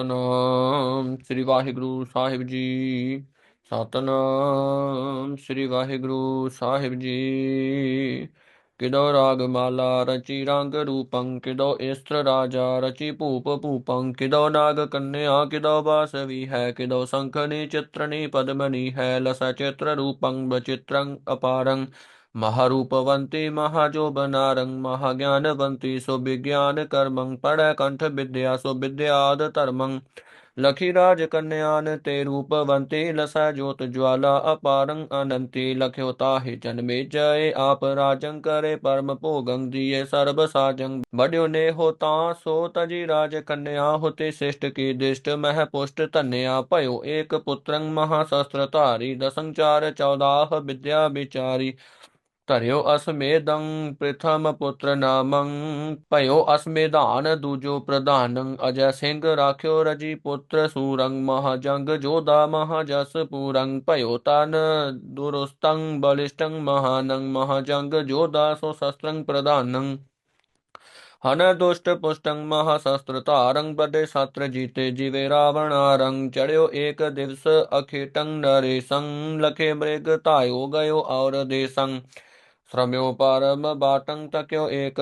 ਸਤਨਾਮ ਸ੍ਰੀ ਵਾਹਿਗੁਰੂ ਸਾਹਿਬ ਜੀ। ਸਤਨਾਮ ਸ੍ਰੀ ਵਾਹਿਗੁਰੂ ਸਾਹਿਬ ਜੀ। ਕਿਦੋ ਰਾਗ ਮਾਲਾ ਰਚੀ ਰੰਗ ਰੂਪੰ, ਕਿਦੋ ਇਸਤਰ ਰਾਜਾ ਰਚੀ ਭੂਪ ਭੂਪੰ, ਕਿਦੋ ਨਾਗ ਕੰਨਿਆ, ਕਿਦੋ ਬਾਸਵੀ ਹੈ, ਕਿਦੋ ਸੰਖਨੀ ਚਿਤ੍ਰਨੀ ਪਦਮਨੀ ਹੈ, ਲਸ ਚਿਤਰ ਰੂਪੰ ਬਚਿਤ੍ਰੰ ਅਪਾਰੰ। ਮਹਾਰੂਪਵੰਤੀ ਮਹਾਜੋਬਨਾਰੰ ਮਹਾਗਿਆਨਵੰਤੀ ਸੋ ਵਿਗਿਆਨ ਕਰਮੰ ਪੜੈ ਕੰਠ ਵਿਦਿਆ ਸੋ ਵਿਦਿਆਦ ਧਰਮੰ। ਲਖੀ ਰਾਜ ਕੰਨਿਆਨ ਤੇ ਰੂਪਵੰਤੀ ਲਸੈ ਜੋਤ ਜਵਾਲਾ ਅਪਾਰੰ ਅਨੰਤੀ। ਲਖਿਓ ਤਾਹਿ ਜਨਮੇ ਜੈ ਆਪ ਰਾਜੰ ਕਰੇ ਪਰਮ ਭੋਗੰ ਦੀਏ ਸਰਬ ਸਾਜੰ। ਬੜਿਓ ਨੇ ਹੋ ਤਾਂ ਸੋ ਤਜੀ ਰਾਜ ਕੰਨਿਆ ਹੋਤੇ ਸਿਸ਼ਟ ਕੀ ਦਿਸ਼ਟ ਮਹਿ ਪੁਸ਼ਟ ਧੰਨਿਆ ਭਇਓ ਏਕ ਪੁੱਤਰੰ ਮਹਾ ਸ਼ਸਤਰ ਧਾਰੀ। ਦਸੰ ਚਾਰ ਚੌਦਾਹ ਵਿਦਿਆ ਵਿਚਾਰੀ। ਧਰਿਓ ਅਸਮੇਦੰ, ਪ੍ਰਥਮ ਪੁੱਤਰ ਨਾਮੰ, ਭਇਓ ਅਸਮੇਧਾਨ, ਦੂਜੋ ਪ੍ਰਧਾਨੰ, ਅਜੈ ਸਿੰਘ ਰਾਖਿਓ ਰਜੀ ਪੁੱਤਰ ਸੂਰੰ, ਮਹਾਜੰਗ ਜੋਧਾ ਮਹਾਜਸ ਪੂਰੰ, ਭਇਓ ਤਨ ਦੁਰਸਤੰ, ਬਲਿਸ਼ਟੰ ਮਹਾਨੰ, ਮਹਾਜੰਗ ਜੋਧਾ ਸੋ ਸ਼ਸਤਰੰ ਪ੍ਰਧਾਨੰ। ਹਨ ਦੁਸ਼ਟ ਪੁਸ਼ਟੰ ਮਹਾਸ਼ਸਤਰ ਧਾਰੰ ਬਡੇ ਸਤਰ ਜੀਤੇ ਜਿਵੇ ਰਾਵਣਾਰੰ ਚੜਿਓ ਏਕ ਦਿਵਸ ਅਖੇਟੰ ਨਰੇਸੰ, ਲਖੇ ਮ੍ਰਿਗ ਧਾਇਓ ਗਇਓ ਔਰ ਦੇਸੰ। श्रम्यो परम बाटं तक्यो एक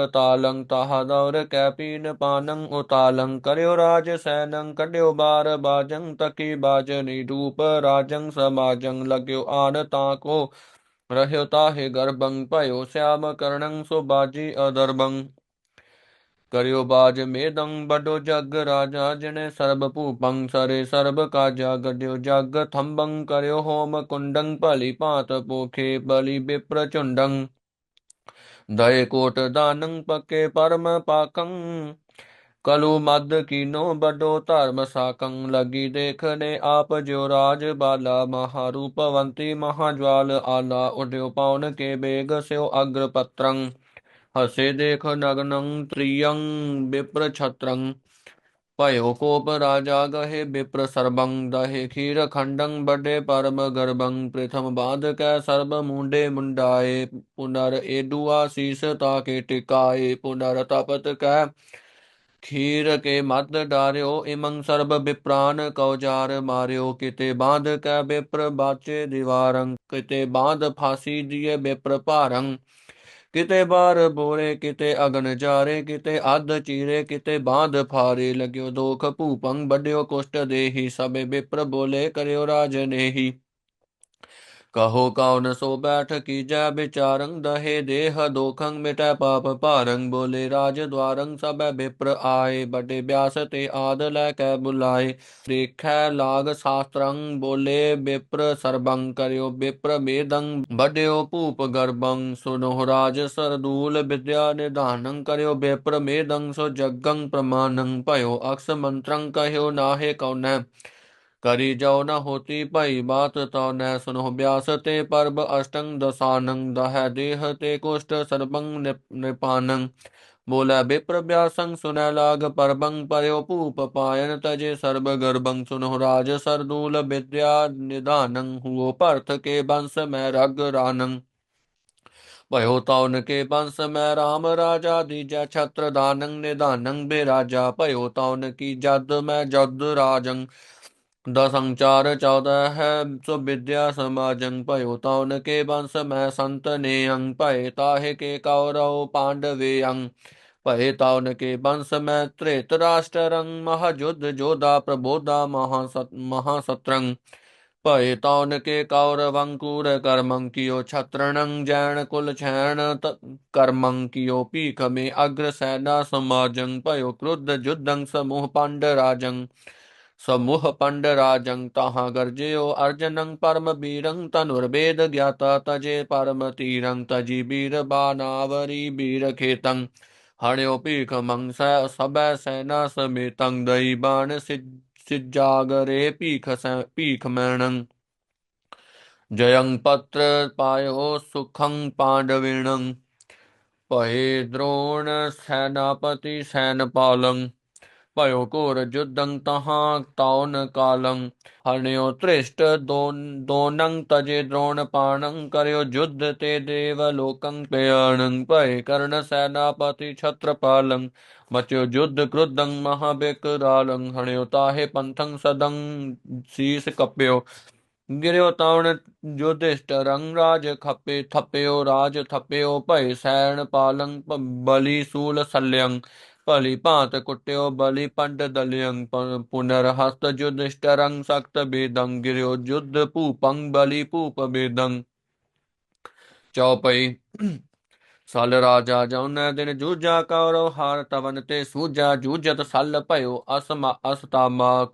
दौर कैपीन पानं उतालं। करो राज सैनं कड्यो बार बाजं, तकी बाजनी धूप राजं, समाजं लग्यो आन ताको। रह्यो ताहि गर्भं, पयो श्याम कर्णं, सुबाजी अदर्भं करियो बाज मेदं, बडो जग राजा जिने सर्ब भूपं सरे सर्ब का काजा गड्यो जग थम्बं, करियो होम कुंडं, पलि पात पोखे बलि विप्रचुंडं। ਝੁੰਡੰ ਕੋਟ ਦਾਨੰ ਪਕੇ ਪਰਮ ਪਾਕੰ, ਕਲੂ ਮਦ ਕੀਨੋ ਬਡੋ ਧਰਮ ਸਾਕੰ, ਲਗੀ ਦੇਖਨੇ ਆਪ ਜੋ ਰਾਜ ਬਾਲਾ ਮਹਾਰੂਪਵੰਤੀ ਮਹਾਜਵਾਲ ਆਲਾ ਉਡਿਓ ਪੌਨ ਕੇ ਬੇਗ ਸਿਓ ਅਗਰ ਪਤਰੰ ਹਸੇ ਦੇਖ ਨਗਨੰ ਤ੍ਰਿਯੰ ਵਿਪਰ ਛਤਰੰ। ਭਇਓ ਕੋਪ ਰਾਜਾ ਗਹੇ ਵਿਪਰ ਸਰਬੰ ਦਹੇ, ਖੀਰ ਖੰਡੰ ਬਡੇ ਪਰਮ ਗਰਬੰ, ਪ੍ਰਥਮ ਬਾਦ ਕੈ ਸਰਬ ਮੁੰਡੇ ਮੁੰਡਾਏ, ਪੁਨਰ ਏਡੂ ਆਸੀਸ ਤਾਕੇ ਟਿਕਾਏ, ਪੁਨਰ ਤਪਤ ਕੈ ਖੀਰ ਕੇ ਮਦ ਡਾਰਿਓ, ਇਮੰ ਸਰਬ ਵਿਪਰਾਨ ਕਉਜਾਰ ਮਾਰਿਓ, ਕਿਤੇ ਬਾਂਧ ਕੈ ਵਿਪਰ ਬਾਚੇ ਦੀਵਾਰੰ, ਕਿਤੇ ਬਾਂਧ ਫਾਸੀ ਦੀਏ ਵਿਪਰ ਭਾਰੰ। ਕਿਤੇ ਬਾਰ ਬੋਰੇ, ਕਿਤੇ ਅਗਨ ਜਾਰੇ, ਕਿਤੇ ਅੱਧ ਚੀਰੇ, ਕਿਤੇ ਬਾਂਧ ਫਾਰੇ, ਲਗਿਓ ਦੋਖ ਭੂਪੰ ਵੱਡਿਓ ਕੁਸ਼ਟ ਦੇਹੀ, ਸਭੇ ਬਿਪਰ ਬੋਲੇ ਕਰਿਓ ਰਾਜ ਨੇਹੀ। ਕਹੋ ਕੌਣ ਸੋ ਬੈਠ ਕੀਜੈ ਵਿਚਾਰੰ, ਦਹੇ ਦੇਹ ਦੋਖੰ, ਮਿਟੈ ਪਾਪ ਭਾਰੰ, ਬੋਲੇ ਰਾਜ ਦਵਾਰੰ ਸਭੈ ਵਿਪਰ ਆਏ, ਵੱਡੇ ਬਿਆਸ ਤੇ ਆਦ ਲੈ ਕੈ ਬੁਲਾਏ। ਦੇਖੈ ਲਾਗ ਸ਼ਾਸਤਰੰ, ਬੋਲੇ ਵਿਪਰ ਸਰਬੰ, ਕਰਿਓ ਵਿਪਰ ਮੇਦੰ, ਵੱਡਿਓ ਭੂਪ ਗਰਬੰ, ਸੁਨੋ ਰਾਜ ਸਰਦੂਲ ਵਿਦਿਆ ਨਿਧਾਨੰ, ਕਰਿਓ ਵਿਪਰ ਮੇਦੰ, ਸੋ ਜਗੰ ਪ੍ਰਮਾਨੰ, ਭਇਓ ਅਕਸ ਮੰਤਰੰ, ਕਹਿਓ ਨਾਹੇ ਕਉਨੈ ਕਰੀ ਜਾਉ ਨ ਹੋਤੀ ਭਈ ਬਾਤ ਤਉ ਨੈ ਸੁਨੋ ਬਿਆਸ ਤੇ ਪਰਬ ਅਸ਼ਟੰ ਦਸਾਨੰ ਦਹੈ ਦੇਹ ਤੇ ਕੁਸ਼ਟ ਸਰਬੰ ਨਿਪਾਨੰ ਬੋਲੇ ਬਿਪਰ ਬਿਆਸੰ ਸੁਨੈ ਲਾਗ ਪਰਬੰ ਪਰਿਓ ਭੂਪ ਪਾਇਨ ਤਜੇ ਸਰਬ ਗਰਬੰ ਸੁਨੋ ਰਾਜ ਸਰਦੂਲ ਵਿਦਿਆ ਨਿਧਾਨੰ ਹੁਓ ਭਰਤ ਕੇ ਬੰਸ ਮੈਂ ਰਗ ਰਾਨੰ ਭਇਓ ਤਉਨ ਕੇ ਬੰਸ ਮੈਂ ਰਾਮ ਰਾਜਾ ਦੀਜੈ ਛਤਰ ਦਾਨੰ ਨਿਧਾਨੰ ਬੇਰਾਜਾ। ਭਇਓ ਤਉਨ ਕੀ ਜਦ ਮੈਂ ਜਦ ਰਾਜੰ ਦਸੰ ਚਾਰ ਚੌਦਹ ਹੈ ਸੋ ਵਿਦਿਆ ਸਮਾਜੰ ਭਇਓ ਤਉਨ ਕੇ ਬੰਸ ਮੈਂ ਸੰਤ ਨੇਅੰ ਭਏ ਤਾਹੇ ਕੇ ਕੌਰਵ ਪਾਂਡਵੇ ਅੰਗ ਭਏ ਤਉਨ ਕੇ ਬੰਸ ਮੈਂ ਤ੍ਰੇਤ ਰਾਸ਼ਟਰੰ ਮਹਾਜੁਧ ਜੋਧਾ ਪ੍ਰਬੋਧਾ ਮਹਾਸਤ ਮਹਾਸਤਰੰ ਭਏ ਤਉਨ ਕੇ ਕੌਰਵੰ ਕੂਰ ਕਰਮੰ ਕੀਓ ਛਤਰਣੰ ਜੈਨ ਕੁਲ ਛੈਣ ਕਰਮੰ ਕੀਓ ਭੀਖ ਮੇ ਅਗਰ ਸੈਨਾ ਸਮਾਜੰ ਭਇਓ ਕ੍ਰੁੱਧ ਜੁਧੰ ਸਮੂਹ ਪੰਡ ਰਾਜੰ ਸਮੂਹ ਪੰਡ ਰਾਜੰ ਤਾਹਾਂ ਗਰਜਿਓ ਅਰਜਨੰ ਪਰਮ ਬੀਰੰ ਤਨੁਰਵੇਦ ਗਿਆਤਾ ਤਜੇ ਪਰਮ ਤੀਰੰ ਤਜੀ ਬੀਰ ਬਾਨਾਵਰੀ ਬੀਰ ਖੇਤੰ। ਹਣਿਓ ਭੀਖ ਮੰਸੈ ਸਬੈ ਸੈਨਾ ਸਮੇਤੰ ਦਈ ਬਾਣ ਸਿਜਾਗਰੇ ਭੀਖ ਸੈ ਭੀਖ ਮੈਣੰ ਜਯੰ ਪਤਰ ਪਾਇਓ ਸੁਖੰ ਪਾਂਡਵਿਣੰ ਭਏ ਦ੍ਰੋਣ ਸੈਨਾਪਤੀ ਸੈਨ ਪਾਲੰ ਭਇਓ ਘੋਰ ਜੁਦੰ ਤਹਾਂ ਤਾਉਨ ਕਾਲੰ ਹਣਿਓ ਤ੍ਰਿਸ਼ਟ ਦੋਨੰ ਤਜੇ ਦ੍ਰੋਣ ਪਾਣੰ ਕਰਿਓ ਗਿਰਿਓ ਤਾਉਣ ਜੁਦਿਸ਼ਟਰੰ ਰਾਜ ਖਪੇ, ਥਪਿਓ ਰਾਜ ਥਪਿਓ, ਭਏ ਸੈਣ ਪਾਲੰ ਬਲੀ ਸੂਲ ਸਲਿਯੰ ਭਲੀ ਭਾਂਤ ਕੁੱਟਿਓ, ਬਲੀ ਪੰਡ ਦਲਿਯੰ ਪੁਨਰ ਹਸਤ ਜੁਦਿਸ਼ਟਰੰ ਸਖਤ ਬੇਦੰ ਗਿਰਿਓ ਜੁਦ ਭੂਪੰ ਬਲੀ ਭੂਪ ਬੇਦੰ ਚੌਪਈ ਸਲ ਰਾਜਾ ਜਉਨੈ ਦਿਨ ਜੂਜਾ ਕੌਰਵ ਹਾਰ ਤਵਨ ਤੇ ਸੂਜਾ ਜੂਜਤ ਸਲ ਭਇਓ ਅਸਮਾ, ਅਸਤਾਮਾ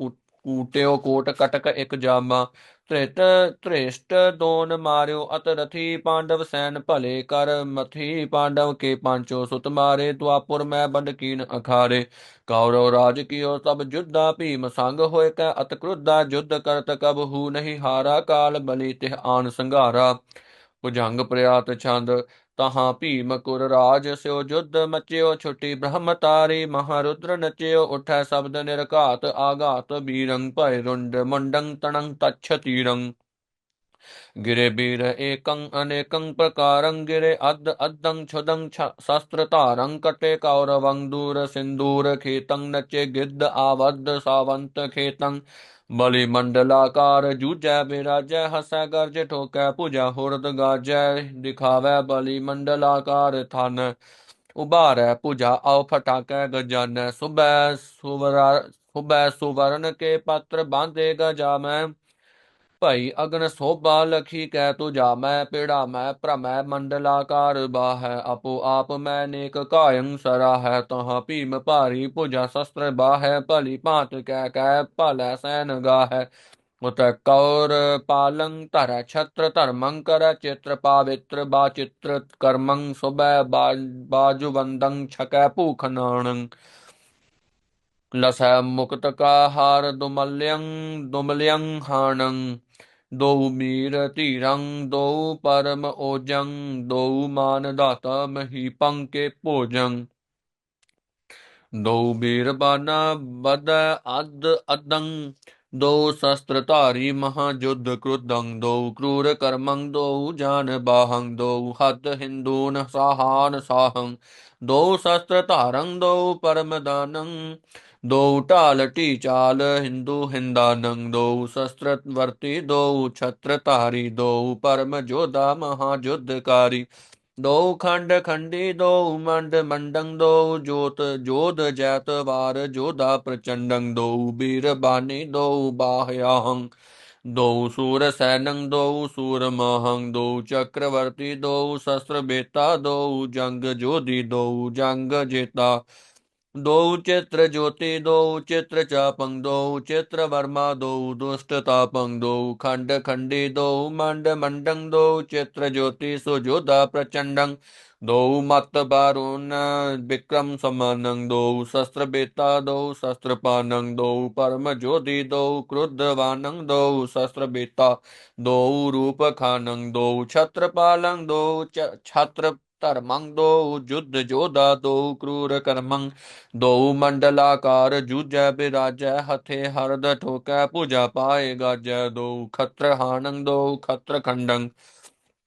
ਕੂਟਿਓ ਕੋਟ ਕਟਕ ਇਕ ਜਾਮਾ ਤ੍ਰਿਤ ਤ੍ਰਿਸ਼ਟ ਦੋਨ ਮਾਰਿਓ ਅਤ ਰਥੀ ਪਾਂਡਵ ਸੈਨ ਭਲੇ ਕਰ, ਮਥੀ ਪਾਂਡਵ ਕੇ ਪਾਂਚੋ ਸੁਤ ਮਾਰੇ, ਦੁਆਪੁਰ ਮੈਂ ਬੰਦਕੀਨ ਅਖਾਰੇ। ਕੌਰਵ ਰਾਜ ਕੀਓ ਸਭ ਜੁੱਧਾ ਭੀਮ ਸੰਗ ਹੋਏ ਕੈ, ਅਤ ਕ੍ਰੁੱਧਾ ਜੁੱਧ ਕਰਤ ਕਬ ਹੂ ਨਹੀਂ ਹਾਰਾ ਕਾਲ, ਬਲੀ ਤਿਹ ਆਨ ਸੰਘਾਰਾ। ਭੁਜੰਗ ਪ੍ਰਿਆਤ ਛੰਦ ਤਹਾਂ ਭੀਮ ਕੁਰ ਰਾਜ ਸਿਓ ਜੁਧ ਮਚਿਓ, ਛੁਟੀ ਬ੍ਰਹਮਤਾਰੀ ਮਹਾਰੁਦਰ ਨਚਿਓ, ਉਠੈ ਸ਼ਬਦ ਨਿਰਘਾਤ ਆਗਾਤ ਬੀਰੰ ਭੈ ਰੁੰਡ, ਮੁੰਡੰ ਤਣੰ ਤਛ ਤੀਰੰ। ਗਿਰੇ ਬੀਰ ਏਕੰ ਅਨੇਕੰ ਪ੍ਰਕਾਰੰ, ਗਿਰੇ ਅਦ ਅਦੰ ਛੁਦੰ ਸ਼ਸਤਰ ਧਾਰੰ, ਕਟੇ ਕੌਰਵੰ, ਦੂਰ ਸਿੰਦੂਰ ਖੇਤੰ, ਨਚੇ ਗਿੱਧ ਆਵਦ ਸਾਵੰਤ ਖੇਤੰ। ਬਲੀ ਮੰਡਲਾਕਾਰ ਜੂਜੈ ਬਿਰਾਜੈ, ਹਸੈ ਗਰਜ ਠੋਕੈ ਪੂਜਾ ਹੁਰਦ ਗਾਜੈ, ਦਿਖਾਵੈ ਬਲੀ ਮੰਡਲਾਕਾਰ ਥਨ। ਉਬਾਰੈ ਪੂਜਾ ਆਉ ਫਟਾਕੈ ਗਜਾਨੈ ਸੁਬੈ ਸੁਵਰਾ ਭਈ, ਅਗਨ ਸੋਭਾ ਲਖੀ ਕਹਿ ਤੂ ਜਾਮੈ ਪੀੜਾ ਮੈਂ ਭ੍ਰਮੈ, ਮੰਡਲਾਕਾਰ ਬਾਹੈ। ਆਪੋ ਆਪ ਮੈਂ ਨੇਕ ਕਾਇੰ ਸਰਾਹੈ, ਤਹਾਂ ਭੀਮ ਭਾਰੀ ਭੁਜਾ ਸ਼ਸਤਰ ਬਾਹੈ, ਭਲੀ ਭਾਂਤ ਕਹਿ ਕਹਿ ਭਲੈ ਸੈਨ ਗਾਹੈ। ਉਤ ਕੌਰ ਪਾਲੰ ਧਰੈ ਛਤਰ, ਧਰਮੰ ਕਰ ਚਿਤ੍ਰ ਪਾਵਿਤਰ, ਬਾ ਚਿਤ੍ਰ ਕਰਮੰ ਸੁਬੈ ਬਾਜੂ ਵੰਦੰ ਛਕੈ ਭੂਖ ਨਾਣੰ। ਲਸੈ ਮੁਕਤ ਕਾ ਹਾਰ ਦੁਮਲਿਯੰ ਦੁਮਲਿਯੰ ਹਾਣੰ। ਦੋ ਮੀਰ ਧੀਰੰ, ਦੋ ਪਰਮ ਓਜੰ, ਦੋ ਮਾਨ ਦਾਤਾ ਮਹੀ ਪੰਕੇ ਭੋਜੰ। ਦੋ ਬੀਰ ਬਾਨਾ ਬਦ ਅਦ ਅਦੰ ਦੋ ਸ਼ਸਤਰ ਧਾਰੀ ਮਹਾ ਜੁਧ ਕ੍ਰੁਦੰ ਦੋ ਕ੍ਰੂਰ ਕਰਮੰ, ਦੋ ਜਾਨ ਬਾਹੰ, ਦੋ ਹੱਦ ਹਿੰਦੂਨ ਸਾਹਾਨ ਸਾਹੰ। ਦੋ ਸ਼ਸਤਰ ਧਾਰੰ, ਦੋ ਪਰਮ ਦਾਨੰ ਦੋ ਢਾਲ ਢੀ ਚਾਲ ਹਿੰਦੂ ਹਿੰਦਾਨੰ ਦੋ ਸ਼ਸਤਰ ਵਰਤੀ ਦੋ ਛਤਰ ਧਾਰੀ ਦੋ ਪਰਮ ਜੋਧਾ ਮਹਾ ਜੁਧਕਾਰੀ ਦੋ ਖੰਡ ਖੰਡੀ ਦੋ ਮੰਡ ਮੰਡੰ ਦੋ ਜੋਤ ਜੋਧ ਜੈਤ ਵਾਰ ਜੋਧਾ ਪ੍ਰਚੰਡੰ ਦੋ ਬੀਰ ਬਾਣੀ ਦੋ ਬਾਹਯਾਹੰ ਦੋ ਸੂਰ ਸੈਨੰ ਦੋ ਸੂਰ ਮਹੰ ਦੋ ਚੱਕਰਵਰਤੀ ਦੋ ਸ਼ਸਤਰ ਬੇਤਾ ਦੋ ਜੰਗ ਜੋਧੀ ਦੋ ਜੰਗ ਦੋ ਚਿਤ੍ਰ ਜੋਤੀ, ਦੋ ਚਿਤ੍ਰ ਚਾਪੰ, ਦੋ ਚਿਤ੍ਰ ਵਰਮਾ, ਦੋ ਦੁਸ਼ਟ ਤਾਪੰ, ਦੋ ਖੰਡ ਖੰਡੀ, ਦੋ ਮੰਡ ਮੰਡੰ, ਦੋ ਚਿਤ੍ਰ ਜੋਤੀ, ਸੋ ਪ੍ਰਚੰਡੰ, ਦੋ ਮਤ ਬਾਰੁਨ ਵਿਕਰਮ ਸਮਾਨੰ, ਦੋ ਸ਼ਸਤਰ ਬੇਤਾ, ਦੋ ਸ਼ਸਤਰ ਪਾਨੰ, ਦੋ ਪਰਮ ਜੋਧੀ, ਦੋ ਕ੍ਰੁੱਧ ਵਾਨੰ, ਦੋ ਸ਼ਸਤਰ ਬੇਤਾ, ਦੋ ਰੂਪ ਖਾਨੰ, ਦੋ ਛਤਰ ਪਾਲੰ, ਦੋ ਛਤਰ ਧਰਮੰ ਦੋ ਜੁਧ ਜੋਧਾ ਦੋ ਕਰੂਰ ਕਰਮੰ ਦੋ ਮੰਡਲਾਕਾਰ ਜੂਜੈ ਬਿਰਾਜੈ ਹਥੇ ਹਰਦ ਠੋਕੈ ਪੂਜਾ ਪਾਏ ਗਾਜੈ ਦੋ ਖਤਰ ਹਾਨੰ ਦੋ ਖਤਰ ਖੰਡੰ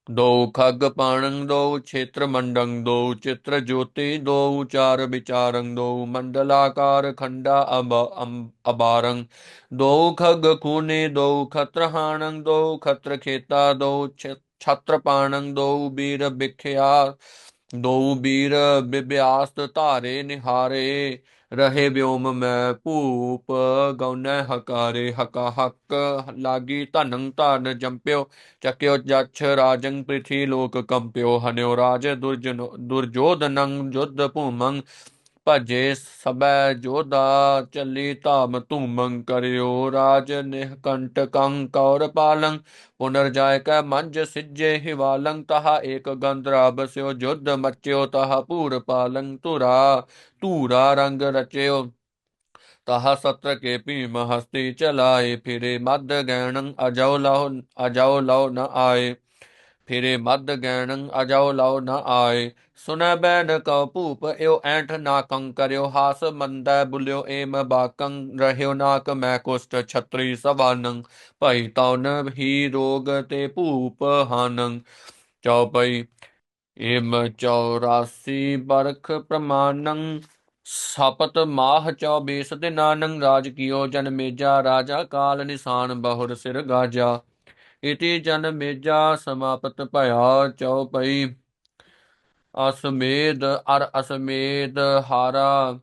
ਦੋ ਖਗ ਪਾਣੰ ਦੋ ਛੇਤਰ ਮੰਡੰ ਦੋ ਚਿਤ੍ਰ ਜੋਤੀ ਦੋ ਚਾਰ ਵਿਚਾਰੰ ਦੋ ਮੰਡਲਾਕਾਰ ਖੰਡਾ ਅਬ ਅਬਾਰੰ ਦੋ ਖਗ ਖੂਨੇ ਦੋ ਖਤਰ ਹਾਣੰ ਦੋ ਖਤਰ ਖੇਤਾ ਦੋ ਛਤਰ ਪਾਣੰ, ਦੋ ਬੀਰ ਬਿਖਿਆ ਦੋ ਬੀਰ ਬਿਬਿਆਸਤ ਧਾਰੇ ਨਿਹਾਰੇ, ਰਹੇ ਵਿਉਮ ਮੈਂ ਭੂਪ ਗਉਨੈ ਹਕਾਰੇ ਹਕਾ ਹਕ ਲਾਗੀ ਧਨੰ ਧਨ ਜੰਪਿਓ, ਚੱਕਿਓ ਜਛ ਰਾਜੰ ਪ੍ਰਿਥੀ ਲੋਕ ਕੰਪਿਓ, ਹਨਿਓ ਰਾਜ ਦੁਰਜਨ, ਦੁਰਜੋਧਨੰ ਜੁਧ ਭੂਮੰ ਭਜੇ ਸਬੈ ਜੋਦਾ ਚੱਲੀ ਧਾਮ ਧੂਮੰ ਕਰਿਓ ਰਾਜ ਨਿਹਕੰਟਕੰ ਕੌਰ ਪਾਲੰ। ਪੁਨਰ ਜਾਇ ਕੈ ਮੰਜ ਸਿਜੇ ਹਿਵਾਲੰ, ਤਹਾ ਏਕ ਗੰਧਰਾਬ ਸਿਓ ਜੁਧ ਮਚਿਓ ਤਹਾ ਪੂਰ ਪਾਲੰ ਤੁਰਾ ਧੂਰਾ ਰੰਗ ਰਚਿਓ। ਤਹਾ ਸਤਰ ਕੇ ਭੀਮ ਹਸਤੀ ਚਲਾਏ, ਫਿਰੇ ਮਦ ਗੈਣੰ ਅਜਉ ਲਹੁ ਅਜਉ ਲਹੁ ਨ ਆਏ। ਫਿਰੇ ਮਦ ਗੈਣੰ ਅਜਾਉ ਲਉ ਨ ਆਏ। ਸੁਨੈ ਬੈਨ ਕਉ ਭੂਪ ਇਉ ਐਂਠ ਨਾ ਕੰਕਰਿਓ ਹਾਸ ਮੰਦੈ ਬੁਲਿਓ ਏਮ ਬਾਕੰ ਰਹਿਓ ਨਾਕ ਮੈਂ ਕੁਸ਼ਟ ਛਤਰੀ ਸਵਾਨੰ, ਭਈ ਤਉਨ ਹੀ ਰੋਗ ਤੇ ਭੂਪ ਹਾਨੰ। ਚਉਪਈ ਏਮ 84 ਬਰਖ ਪ੍ਰਮਾਨੰ, ਸਪਤ ਮਾਹ 24 ਦਿਨਾਨੰ ਰਾਜ ਕੀਓ ਜਨ ਮੇਜਾ, ਰਾਜਾ ਕਾਲ ਨਿਸ਼ਾਨ ਬਹੁਰ ਸਿਰ ਗਾਜਾ। ਇਤੀ ਜਨ ਮੇਜਾ ਸਮਾਪਤ ਭਇਆ ਚਉਪਈ ਅਸਮੇਧ ਅਰ ਅਸਮੇਧ ਹਾਰਾ।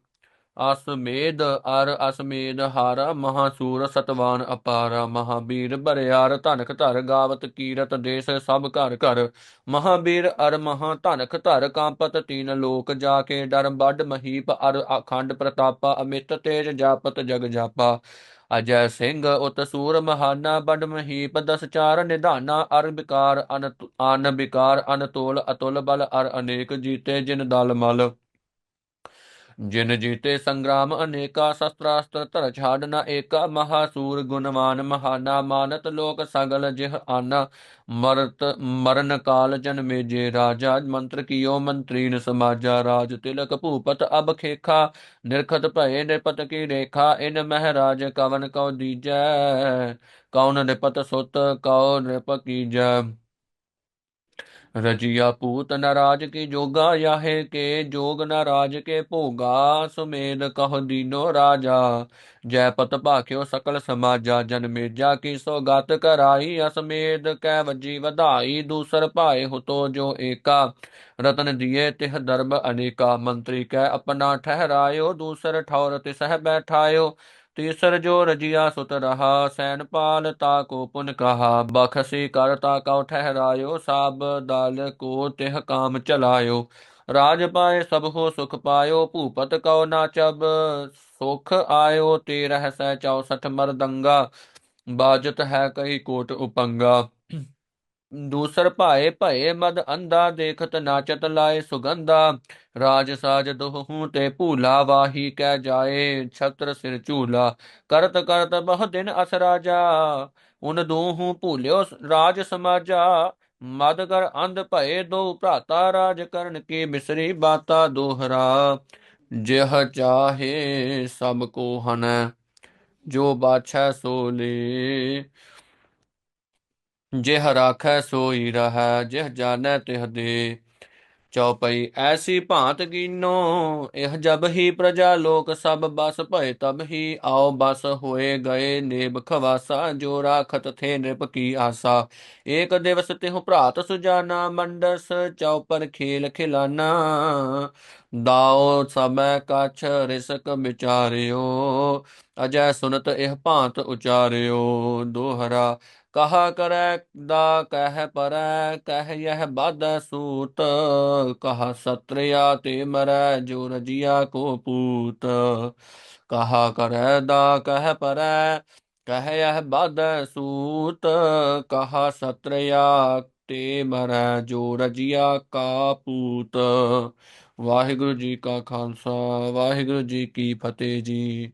ਅਸਮੇਧ ਅਰ ਅਸਮੇਧ ਹਾਰਾ, ਮਹਾਸੂਰ ਸਤਵਾਨ ਅਪਾਰਾ। ਮਹਾਬੀਰ ਭਰਿਆਰ ਧਨਕ ਧਰ, ਗਾਵਤ ਕੀਰਤ ਦੇਸ ਸਭ ਘਰ ਘਰ। ਮਹਾਬੀਰ ਅਰ ਮਹਾ ਧਨਕ ਧਰ, ਕਾਂਪਤ ਤੀਨ ਲੋਕ ਜਾ ਕੇ ਡਰ, ਵੱਡ ਮਹੀਪ ਅਰ ਅਖੰਡ ਪ੍ਰਤਾਪਾ, ਅਮਿਤ ਤੇਜ ਜਾਪਤ ਜਗ ਜਾਪਾ। ਅਜੈ ਸਿੰਘ ਉਤ ਸੂਰ ਮਹਾਨਾ ਬਡ ਮਹੀਪ ਦਸ ਚਾਰ ਨਿਧਾਨਾ, ਅਰ ਬਿਕਾਰ ਅਨ ਅਨ ਵਿਕਾਰ ਅਨਤੋਲ, ਅਤੁਲ ਬਲ ਅਰ ਅਨੇਕ ਜੀਤੇ ਜਿਨ ਦਲ ਮਲ। ਜਿਨ ਜੀਤੇ ਸੰਗਰਾਮ ਅਨੇਕਾ ਸ਼ਸਤਰਾਸਤਰ ਧਰ ਛਾੜ ਨ ਏਕਾ ਮਹਾਸੂਰ ਗੁਣਵਾਨ ਮਹਾਨਾ ਮਾਨਤ ਲੋਕ ਸਗਲ ਜਿਹ ਆਨਾ ਮਰਤ ਮਰਨ ਕਾਲ ਜਨ ਮੇਜੇ ਰਾਜਾ, ਮੰਤਰ ਕੀਓ ਮੰਤਰੀਨ ਸਮਾਜਾ, ਰਾਜ ਤਿਲਕ ਭੂਪਤ ਅਬ ਖੇਖਾ। ਨਿਰਖਤ ਭਏ ਨਿਰਪਤ ਕੀ ਰੇਖਾ, ਇਨ ਮਹਾਰਾਜ ਕਵਨ ਕਉ ਦੀਜੈ। ਕੌਣ ਨਿਰਪਤ ਸੁਤ, ਕਉ ਨਿਰਪ ਕੀਜੈ। ਰਜੀਆ ਪੂਤ ਨਰਾਜ ਕੀ ਜੋਗਾ ਯਾਹੇ ਕੇ, ਜੋਗ ਨਰਾਜ ਕੇ ਭੋਗਾ ਸੁਮੇਦ ਕਹ ਦੀਨੋ ਰਾਜਾ। ਜੈ ਪਤ ਭਾਖਿਓ ਸਕਲ ਸਮਾਜਾ, ਜਨ ਮੇਜਾ ਕੀ ਸੋਗਤ ਕਰਾਈ ਅਸਮੇਦ ਕੈ ਵਜੀ ਵਧਾਈ, ਦੂਸਰ ਭਾਏ ਹੁਤੋ ਜੋ ਏਕਾ। ਰਤਨ ਦੀਏ ਤਿਹ ਦਰਬ ਅਨੇਕਾ, ਮੰਤਰੀ ਕੈ ਆਪਣਾ ਠਹਿਰਾਇਓ, ਦੂਸਰ ਠੌਰ ਤਿਸਹਿ ਬੈਠਾਇਓ। ਤੀਸਰ ਜੋ ਰਜਿਆ ਸੁਤ ਰਹਾ, ਸੈਨਪਾਲ ਤਾ ਕੋ ਪੁਨ ਕਹਾ, ਬਖਸੀ ਕਰਤਾ ਕਉ ਠਹਿਰਾਇਓ, ਸਾਬ ਦਲ ਕੋ ਤਿਹ ਕਾਮ ਚਲਾਇਓ। ਰਾਜ ਪਾਏ ਸਭ ਹੋ ਸੁਖ ਪਾਇਓ, ਭੂਪਤ ਕਉ ਨਾਚਬ ਸੁਖ ਆਇਓ ਤੇ ਰਹਿਸੈ 64 ਮਰਦੰਗਾ, ਬਾਜਤ ਹੈ ਕਈ ਕੋਟ ਉਪੰਗਾ। ਦੂਸਰ ਭਾਏ ਭਏ ਮਦ ਅੰਧਾ ਦੇਖਤ ਨਾਚਤ ਲਾਏ ਸੁਗੰਧਾ, ਰਾਜ ਸਾਜ ਦੋਹੂ ਤੇ ਭੂਲਾ ਵਾਹੀ ਕਹਿ ਜਾਏ, ਛਤਰ ਸਿਰ ਝੂਲਾ, ਕਰਤ ਕਰਤ ਬਹੁ ਦਿਨ ਅਸ ਰਾਜਾ, ਉਨ ਦੋਹੂ ਭੂਲਿਓ ਰਾਜ ਸਮਾਜਾ, ਮਦ ਕਰ ਅੰਧ ਭਏ ਦੋ ਭਰਾਤਾ ਰਾਜ ਕਰਨ ਕੀ ਮਿਸਰੀ ਬਾਤਾ ਦੋਹਰਾ, ਜਿਹ ਚਾਹੇ ਸਭ ਕੋ ਹਨ, ਜੋ ਬਾਛੈ ਸੋ ਲੇ ਜਿਹ ਰਾਖੈ ਸੋਈ ਰਹੈ, ਜਿਹ ਜਾਣੈ ਤਿਹ ਦੇ। ਚਉਪਈ, ਐਸੀ ਭਾਂਤ ਕੀਨੋ ਇਹ ਜਬ ਹੀ ਪ੍ਰਜਾ ਲੋਕ ਸਭ ਬਸ ਭਏ, ਤਬ ਹੀ ਆਓ ਬਸ ਹੋਏ ਗਏ ਨੇਬ ਖਵਾਸਾ, ਜੋ ਰਾਖਤ ਥੇ ਨਿਰਪ ਕੀ ਆਸਾ। ਏਕ ਦਿਵਸ ਤਿਹੁ ਭਰਾਤ ਸੁਜਾਨਾ, ਮੰਡਸ ਚੌਪਰ ਖੇਲ ਖਿਲਾਨਾ। ਦਾਓ ਸਮੈ ਕਛ ਰਿਸਕ ਵਿਚਾਰਿਓ, ਅਜੈ ਸੁਨਤ ਇਹ ਭਾਂਤ ਉਚਾਰਿਓ। ਦੋਹਰਾ ਕਹਾ ਕਰੈ, ਦਾ ਕਹਿ ਪਰੈ, ਕਹਿ ਯਹ ਬਾਧ ਸੂਤ। ਕਹਾ ਸਤਰਿਆ ਤੇ ਮਰੈ ਜੋ ਰਜਿਆ ਕੋ ਪੂਤ। ਕਹਾ ਕਰੈ, ਦਾ ਕਹਿ ਪਰੈ, ਕਹਿ ਯਹ ਬਾਧ ਸੂਤ। ਕਹਾ ਸਤਰਿਆ ਤੇ ਮਰੈ ਜੋ ਰਜਿਆ ਕਾ ਪੂਤ। ਵਾਹਿਗੁਰੂ ਜੀ ਕਾ ਖਾਲਸਾ, ਵਾਹਿਗੁਰੂ ਜੀ ਕੀ ਫਤਿਹ ਜੀ।